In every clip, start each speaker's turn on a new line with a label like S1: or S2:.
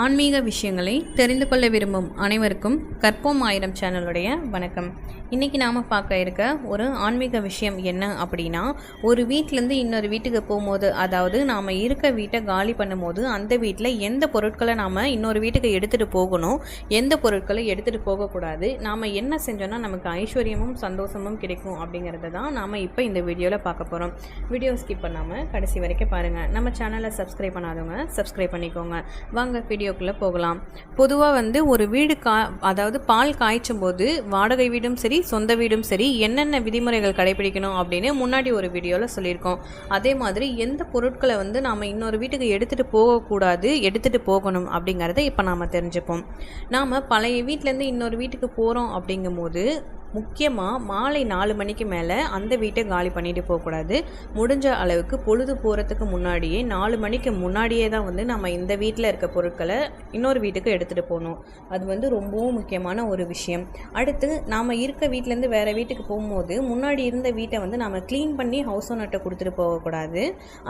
S1: ஆன்மீக விஷயங்களை தெரிந்து கொள்ள விரும்பும் அனைவருக்கும் கற்போம் ஆயிரம் சேனலுடைய வணக்கம். இன்றைக்கி நாம் பார்க்க இருக்க ஒரு ஆன்மீக விஷயம் என்ன அப்படின்னா ஒரு வீட்டிலேருந்து இன்னொரு வீட்டுக்கு போகும்போது அதாவது நாம் இருக்க வீட்டை காலி பண்ணும்போது அந்த வீட்டில் எந்த பொருட்களை நாம் இன்னொரு வீட்டுக்கு எடுத்துகிட்டு போகணும் எந்த பொருட்களை எடுத்துகிட்டு போகக்கூடாது நாம் என்ன செஞ்சோன்னா நமக்கு ஐஸ்வர்யமும் சந்தோஷமும் கிடைக்கும் அப்படிங்கிறத தான் நாம் இப்போ இந்த வீடியோவில் பார்க்க போகிறோம் வீடியோ ஸ்கிப் பண்ணாமல் கடைசி வரைக்கும் பாருங்கள் நம்ம சேனலை சப்ஸ்கிரைப் பண்ணாதவங்க சப்ஸ்கிரைப் பண்ணிக்கோங்க. வாங்க வீடியோக்குள்ளே போகலாம். பொதுவாக வந்து ஒரு வீடு கா அதாவது பால் காய்ச்சும் போது வாடகை வீடும் சரி சொந்த வீடும் சரி என்னென்ன விதிமுறைகள் கடைபிடிக்கணும் அப்படின்னு முன்னாடி ஒரு வீடியோவில் சொல்லியிருக்கோம். அதே மாதிரி எந்த பொருட்களை வந்து நாம் இன்னொரு வீட்டுக்கு எடுத்துகிட்டு போகக்கூடாது எடுத்துகிட்டு போகணும் அப்படிங்கிறத இப்போ நாம் தெரிஞ்சுப்போம். நாம் பழைய வீட்டிலேருந்து இன்னொரு வீட்டுக்கு போகிறோம் அப்படிங்கும்போது முக்கியமாக மாலை நாலு மணிக்கு மேலே அந்த வீட்டை காலி பண்ணிட்டு போகக்கூடாது முடிஞ்ச அளவுக்கு பொழுது போகிறதுக்கு முன்னாடியே நாலு மணிக்கு முன்னாடியே தான் வந்து நம்ம இந்த வீட்டில் இருக்க பொருட்களை இன்னொரு வீட்டுக்கு எடுத்துகிட்டு போகணும். அது வந்து ரொம்பவும் முக்கியமான ஒரு விஷயம். அடுத்து நாம் இருக்க வீட்டிலேருந்து வேறு வீட்டுக்கு போகும்போது முன்னாடி இருந்த வீட்டை வந்து நம்ம க்ளீன் பண்ணி ஹவுஸ் ஓனர்கிட்ட கொடுத்துட்டு போகக்கூடாது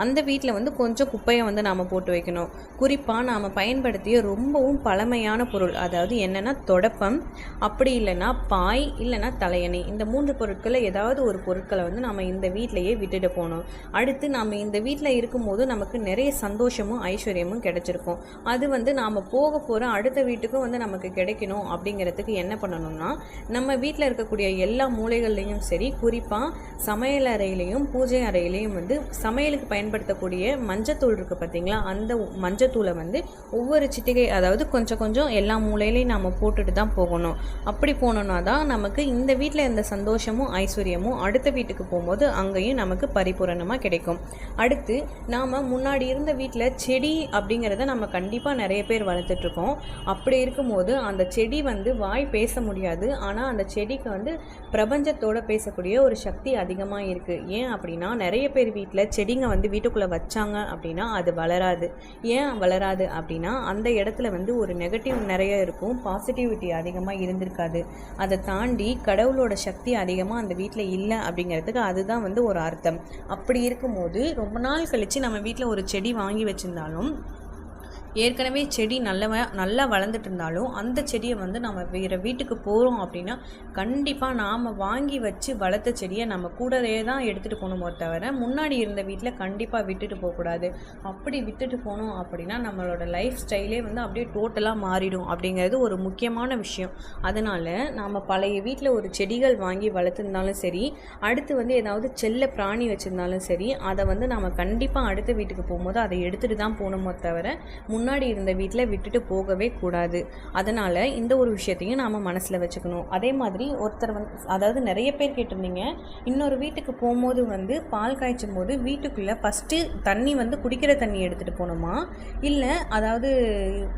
S1: அந்த வீட்டில் வந்து கொஞ்சம் குப்பையை வந்து நாம் போட்டு வைக்கணும். குறிப்பாக நாம் பயன்படுத்திய ரொம்பவும் பழமையான பொருள் அதாவது என்னென்னா தொடப்பம். அப்படி இல்லைன்னா பாய் இல்லைன்னா தலையணை இந்த மூன்று பொருட்களை ஏதாவது ஒரு பொருட்களை வந்து நம்ம இந்த வீட்டிலையே விட்டுட்டு போகணும். அடுத்து நம்ம இந்த வீட்டில் இருக்கும்போது நமக்கு நிறைய சந்தோஷமும் ஐஸ்வர்யமும் கிடைச்சிருக்கும். அது வந்து நாம் போக போகிற அடுத்த வீட்டுக்கும் வந்து நமக்கு கிடைக்கணும் அப்படிங்கிறதுக்கு என்ன பண்ணணும்னா நம்ம வீட்டில் இருக்கக்கூடிய எல்லா மூலைகள்லையும் சரி குறிப்பாக சமையல் அறையிலையும் பூஜை அறையிலையும் வந்து சமையலுக்கு பயன்படுத்தக்கூடிய மஞ்சத்தூள் இருக்குது பார்த்தீங்களா? அந்த மஞ்சத்தூளை வந்து ஒவ்வொரு சிட்டிகை அதாவது கொஞ்சம் கொஞ்சம் எல்லா மூலையிலையும் நாம் போட்டுட்டு தான் போகணும். அப்படி போனோம்னா தான் நமக்கு இந்த வீட்டில் இருந்த சந்தோஷமும் ஐஸ்வர்யமும் அடுத்த வீட்டுக்கு போகும்போது அங்கேயும் நமக்கு பரிபூரணமாக கிடைக்கும். அடுத்து நாம் முன்னாடி இருந்த வீட்டில் செடி அப்படிங்கிறத நம்ம கண்டிப்பாக நிறைய பேர் வளர்த்துட்ருக்கோம் அப்படி இருக்கும்போது அந்த செடி வந்து வாய் பேச முடியாது. ஆனால் அந்த செடிக்கு வந்து பிரபஞ்சத்தோடு பேசக்கூடிய ஒரு சக்தி அதிகமாக இருக்குது ஏன் அப்படின்னா நிறைய பேர் வீட்டில் செடிங்க வந்து வீட்டுக்குள்ளே வச்சாங்க அப்படின்னா அது வளராது. ஏன் வளராது அப்படின்னா அந்த இடத்துல வந்து ஒரு நெகட்டிவ் நிறைய இருக்கும். பாசிட்டிவிட்டி அதிகமாக இருந்திருக்காது. அதை தாண்டி கடவுளோட சக்தி அதிகமாக அந்த வீட்டில் இல்லை அப்படிங்கிறதுக்கு அதுதான் வந்து ஒரு அர்த்தம். அப்படி இருக்கும்போது ரொம்ப நாள் கழித்து நம்ம வீட்டில் ஒரு செடி வாங்கி வச்சுருந்தாலும் ஏற்கனவே செடி நல்ல நல்லா வளர்ந்துட்டு இருந்தாலும் அந்த செடியை வந்து நம்ம வேறு வீட்டுக்கு போகிறோம் அப்படின்னா கண்டிப்பாக நாம் வாங்கி வச்சு வளர்த்த செடியை நம்ம கூடவே தான் எடுத்துகிட்டு போகணுமோ தவிர முன்னாடி இருந்த வீட்டில் கண்டிப்பாக விட்டுட்டு போகக்கூடாது அப்படி விட்டுட்டு போனோம் அப்படின்னா நம்மளோட லைஃப் ஸ்டைலே வந்து அப்படியே டோட்டலாக மாறிடும் அப்படிங்கிறது ஒரு முக்கியமான விஷயம். அதனால் நாம் பழைய வீட்டில் ஒரு செடிகள் வாங்கி வளர்த்துருந்தாலும் சரி அடுத்து வந்து ஏதாவது செல்ல பிராணி வச்சுருந்தாலும் சரி அதை வந்து நம்ம கண்டிப்பாக அடுத்த வீட்டுக்கு போகும்போது அதை எடுத்துகிட்டு தான் போகணுமோ தவிர முன் முன்னாடி இருந்த வீட்டில் விட்டுட்டு போகவே கூடாது. அதனால் இந்த ஒரு விஷயத்தையும் நாம் மனசில் வச்சுக்கணும். அதே மாதிரி ஒருத்தர் வந்து அதாவது நிறைய பேர் கேட்டிருந்தீங்க. இன்னொரு வீட்டுக்கு போகும்போது வந்து பால் காய்ச்சும் போது வீட்டுக்குள்ளே ஃபஸ்ட்டு தண்ணி வந்து குடிக்கிற தண்ணி எடுத்துகிட்டு போகணுமா? இல்லை அதாவது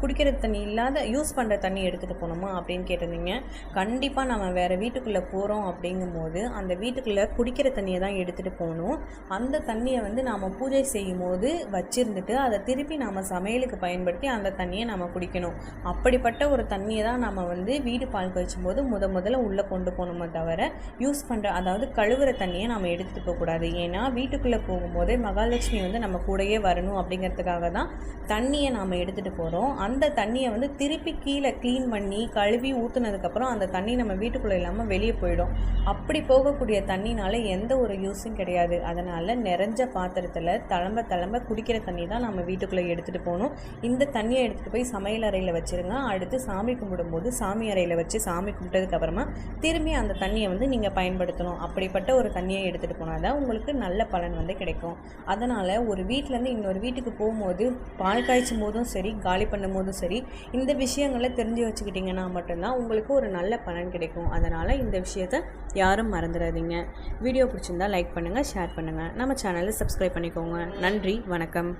S1: குடிக்கிற தண்ணி இல்லாத யூஸ் பண்ணுற தண்ணி எடுத்துகிட்டு போகணுமா அப்படின்னு கேட்டிருந்தீங்க. கண்டிப்பாக நம்ம வேறு வீட்டுக்குள்ளே போகிறோம் அப்படிங்கும்போது அந்த வீட்டுக்குள்ளே குடிக்கிற தண்ணியை தான் எடுத்துகிட்டு போகணும். அந்த தண்ணியை வந்து நாம் பூஜை செய்யும் போது வச்சுருந்துட்டு அதை திருப்பி நாம் சமையலுக்கு பயன் பயன்படுத்தி அந்த தண்ணியை நம்ம குடிக்கணும். அப்படிப்பட்ட ஒரு தண்ணியை தான் நம்ம வந்து வீடு பால் கழிச்சும் போது முத முதல்ல உள்ளே கொண்டு போகணுமே தவிர யூஸ் பண்ணுற அதாவது கழுவுற தண்ணியை நம்ம எடுத்துகிட்டு போகக்கூடாது ஏன்னா வீட்டுக்குள்ளே போகும்போதே மகாலட்சுமி வந்து நம்ம கூடயே வரணும் அப்படிங்கிறதுக்காக தான் தண்ணியை நாம் எடுத்துகிட்டு போகிறோம் அந்த தண்ணியை வந்து திருப்பி கீழே க்ளீன் பண்ணி கழுவி ஊற்றுனதுக்கப்புறம் அந்த தண்ணி நம்ம வீட்டுக்குள்ளே இல்லாமல் வெளியே போயிடும். அப்படி போகக்கூடிய தண்ணினால எந்த ஒரு யூஸும் கிடையாது. அதனால் நிறைஞ்ச பாத்திரத்தில் தளம்ப தளம்ப குடிக்கிற தண்ணி தான் நம்ம வீட்டுக்குள்ளே எடுத்துகிட்டு போகணும். இந்த தண்ணியை எடுத்துகிட்டு போய் சமையல் அறையில் வச்சுருங்க. அடுத்து சாமி கும்பிடும்போது சாமி அறையில் வச்சு சாமி கும்பிட்டதுக்கப்புறமா திரும்பி அந்த தண்ணியை வந்து நீங்கள் பயன்படுத்தணும். அப்படிப்பட்ட ஒரு தண்ணியை எடுத்துகிட்டு போனால் தான் உங்களுக்கு நல்ல பலன் வந்து கிடைக்கும். அதனால் ஒரு வீட்டிலேருந்து இன்னொரு வீட்டுக்கு போகும்போது பால் காய்ச்சும் போதும் சரி காலி பண்ணும் போதும் சரி இந்த விஷயங்களை தெரிஞ்சு வச்சுக்கிட்டிங்கன்னா மட்டும்தான் உங்களுக்கு ஒரு நல்ல பலன் கிடைக்கும். அதனால் இந்த விஷயத்தை யாரும் மறந்துடாதீங்க. வீடியோ பிடிச்சிருந்தா லைக் பண்ணுங்கள் ஷேர் பண்ணுங்கள் நம்ம சேனலை சப்ஸ்கிரைப் பண்ணிக்கோங்க. நன்றி வணக்கம்.